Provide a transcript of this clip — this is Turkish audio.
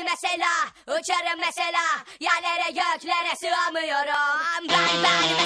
Beni mesela uçarım mesela yerlere göklere sığamıyorum. Ben ben mesela